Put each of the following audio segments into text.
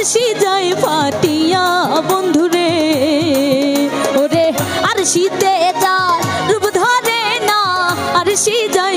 আরশি যায় ফাটিয়া বন্ধুরে ওরে আরশিতে যায় রূপ ধরে না আর যায়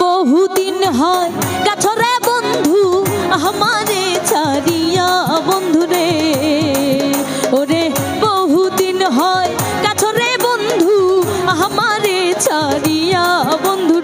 বহুদিন হয়। কাছরে বন্ধু, আমারে ছাড়িয়া বন্ধু রে। ওরে বহুদিন হয়। কাছরে বন্ধু, আমারে ছাড়িয়া বন্ধু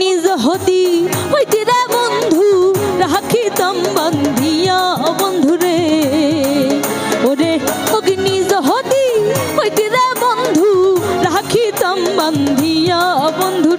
নিজ হতি হইতে রে বন্ধু রাখিতাম বন্ধিয়া বন্ধু রে। ওরে নিজ হতি হইতে রে বন্ধু রাখিতাম বন্ধিয়া বন্ধু